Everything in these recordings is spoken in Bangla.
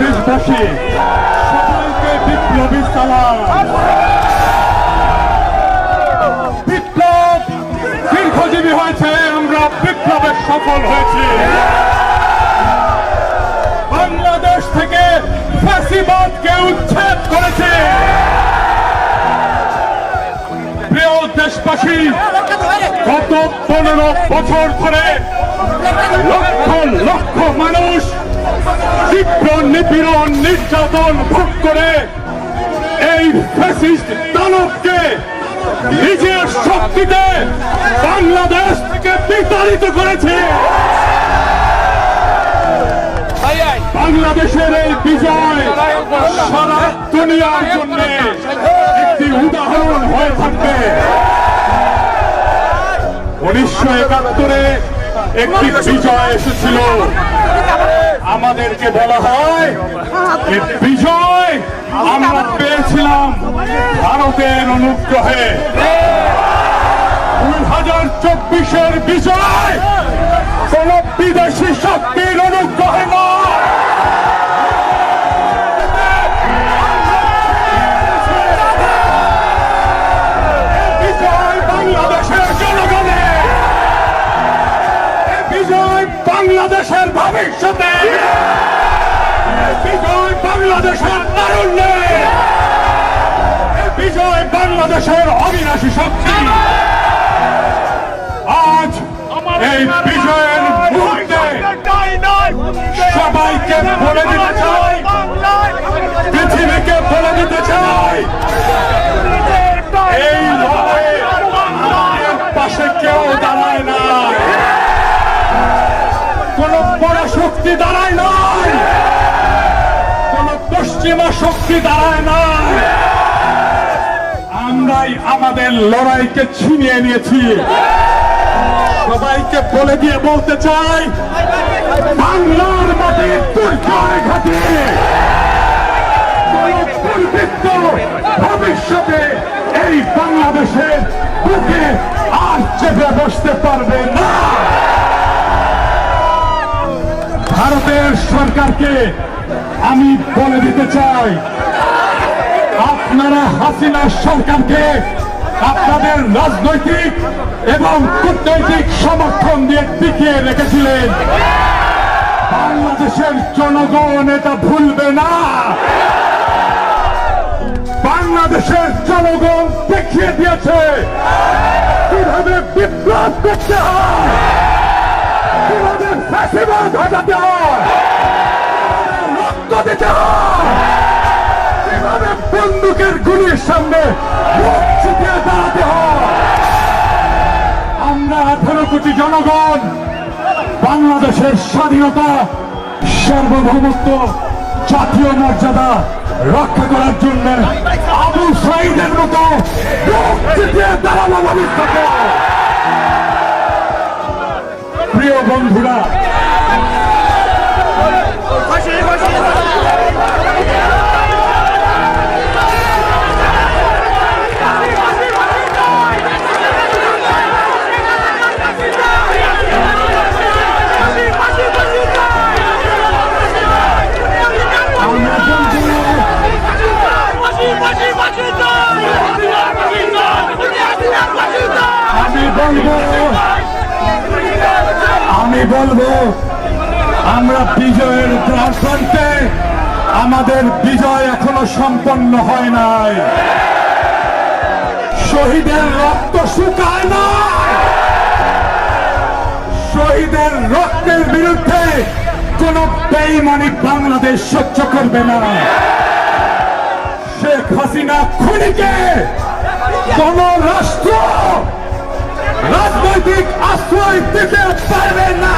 দেশবাসী সবাইকে বিপ্লবী সালাম। বিপ্লব দীর্ঘজীবী হয়েছে, আমরা বিপ্লবে সফল হয়েছি। বাংলাদেশ থেকে ফ্যাসিবাদকে উচ্ছেদ করেছে। প্রিয় দেশবাসী, গত পনেরো বছর ধরে লক্ষ লক্ষ মানুষ তীব্র নিপীড়ন নির্যাতন ভোগ করে এই ফ্যাসিস্ট দানবকে নিজের শক্তিতে বাংলাদেশ থেকে বিতাড়িত করেছে। বাংলাদেশের এই বিজয় সারা দুনিয়ার জন্য একটি উদাহরণ হয়ে থাকবে। উনিশশো একাত্তরে একটি বিজয় এসেছিল। আমাদেরকে বলা হয় বিজয় আমরা পেয়েছিলাম ভারতের অনুগ্রহে। দুই হাজার চব্বিশের বিজয় বাংলাদেশের তারুণ্যে। বিজয় বাংলাদেশের অবিনাশী শক্তি। আজ এই বিজয়ের মুহূর্তে সবাইকে বলে দিতে চাই। পৃথিবীকে বলে দিতে চাই। এই লড়াইয়ে পাশে কেউ দাঁড়ায় না কোন বড় শক্তি দাঁড়ায় কোন পশ্চিমা শক্তি দাঁড়ায় নাই আমরাই আমাদের লড়াইকে ছিনিয়ে নিয়েছি। সবাইকে বলে দিয়ে বলতে চাই, বাংলার মাটির তুর্কায় ঘাটে। ভবিষ্যতে এই বাংলাদেশের বুকে আর চেপে বসতে পারবে না। ভারতের সরকারকে আমি বলে দিতে চাই, আপনারা হাসিনা সরকারকে আপনাদের রাজনৈতিক এবং কূটনৈতিক সমর্থন দিয়ে টিকিয়ে রেখেছিলেন। বাংলাদেশের জনগণ এটা ভুলবে না। বাংলাদেশের জনগণ দেখিয়ে দিয়েছে কীভাবে বিপ্লব করতে হয়, কীভাবে ফ্যাসিবাদ হটাতে হয়। রক্ত দিতে হয় কীভাবে বন্দুকের গুলির সামনে দাঁড়াতে হয়। আমরা আঠারো কোটি জনগণ, বাংলাদেশের স্বাধীনতা, সার্বভৌমত্ব, জাতীয় মর্যাদা রক্ষা করার জন্য আবু সাইদের মতো দাঁড়ানো প্রিয় বন্ধুরা বলব, আমি বলব, আমরা বিজয়ের দ্বার প্রান্তে আমাদের বিজয় এখনও সম্পন্ন হয় নাই। শহীদের রক্ত শুকায় না। শহীদের রক্তের বিরুদ্ধে কোন বেইমানি বাংলাদেশ সহ্য করবে না। শেখ হাসিনা খুনিকে কোন রাষ্ট্র রাজনৈতিক আশ্রয় দিতে পারবে না।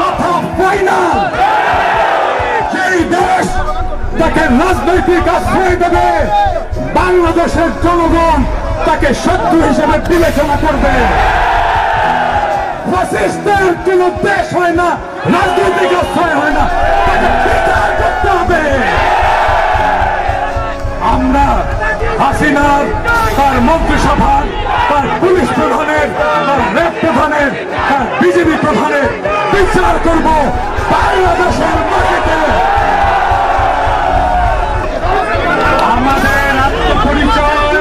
কথা ফাইনাল যেই দেশ তাকে রাজনৈতিক আশ্রয় দেবে, বাংলাদেশের জনগণ তাকে শত্রু হিসেবে বিবেচনা করবে। ফ্যাসিস্টের কোন দেশ হয় না, রাজনৈতিক আশ্রয় হয় না। বিচার করব বাংলাদেশের মাটিতে। আমাদের আত্মপরিচয়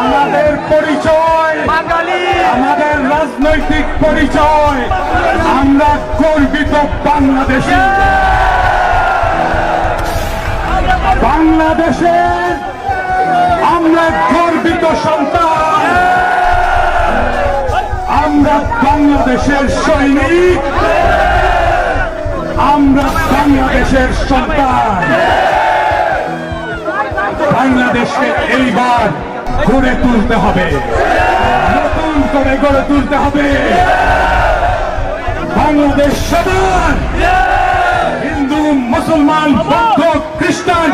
আমাদের পরিচয় বাঙালি। আমাদের রাজনৈতিক পরিচয় আমরা গর্বিত বাংলাদেশে। বাংলাদেশের আমরা গর্বিত সন্তান। বাংলাদেশের সৈনিক। আমরা বাংলাদেশের সন্তান। বাংলাদেশকে এইবার গড়ে তুলতে হবে। নতুন করে গড়ে তুলতে হবে। বাংলাদেশ সবার। হিন্দু, মুসলমান, বৌদ্ধ, খ্রিস্টান।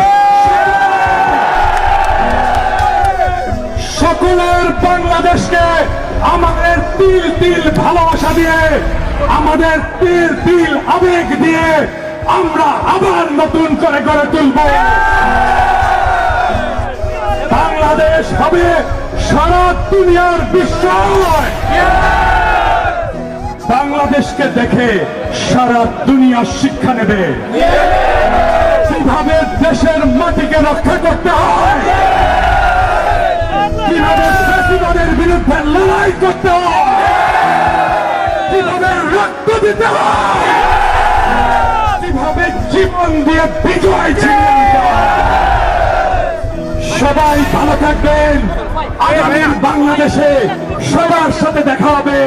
সকলের বাংলাদেশকে আমাদের তিল তিল ভালোবাসা দিয়ে, আমাদের তিল তিল আবেগ দিয়ে আমরা আবার নতুন করে গড়ে তুলব। বাংলাদেশ হবে সারা দুনিয়ার বিস্ময় বাংলাদেশকে দেখে সারা দুনিয়া শিক্ষা নেবে। জীবন দিয়ে বিজয় সবাই ভালো থাকবেন। আগামী বাংলাদেশে সবার সাথে দেখা হবে।